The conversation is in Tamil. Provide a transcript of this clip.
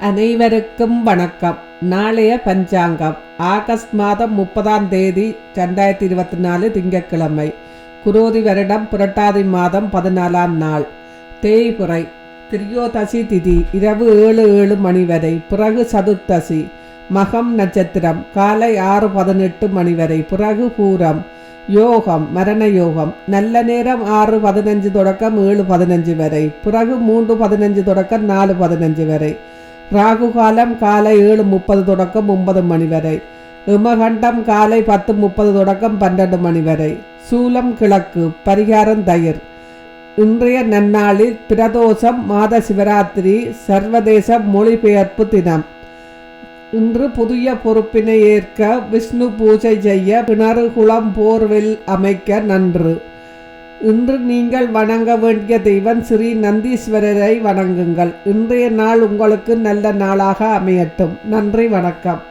அனைவருக்கும் வணக்கம். நாளைய பஞ்சாங்கம். ஆகஸ்ட் மாதம் முப்பதாம் தேதி ரெண்டாயிரத்தி இருபத்தி நாலு திங்கட்கிழமை. குரோதி வருடம் புரட்டாதி மாதம் பதினாலாம் நாள். தேய்புரை. திரியோதசி திதி இரவு ஏழு ஏழு மணி வரை. பிறகு சதுர்த்தசி. மகம் நட்சத்திரம் காலை ஆறு பதினெட்டு மணி வரை. பிறகு பூரம். யோகம் மரண யோகம். நல்ல நேரம் ஆறு பதினஞ்சு தொடக்கம் ஏழு பதினஞ்சு வரை. பிறகு மூன்று பதினஞ்சு தொடக்கம் நாலு பதினஞ்சு வரை. ராகுகாலம் காலை ஏழு முப்பது தொடக்கம் ஒன்பது மணி வரை இமகண்டம் காலை பத்து முப்பது தொடக்கம் பன்னெண்டு மணி வரை சூலம் கிழக்கு பரிகாரம் தயிர் இன்றைய நன்னாளில் பிரதோஷம் மாத சிவராத்திரி சர்வதேச மொழிபெயர்ப்பு தினம் இன்று புதிய பொறுப்பினை ஏற்க விஷ்ணு பூஜை செய்ய கிணறு குளம் போர்வெல் அமைக்க நன்று இன்று நீங்கள் வணங்க வேண்டிய தெய்வம் ஸ்ரீ நந்தீஸ்வரரை வணங்குங்கள். இன்றைய நாள் உங்களுக்கு நல்ல நாளாக அமையட்டும். நன்றி வணக்கம்.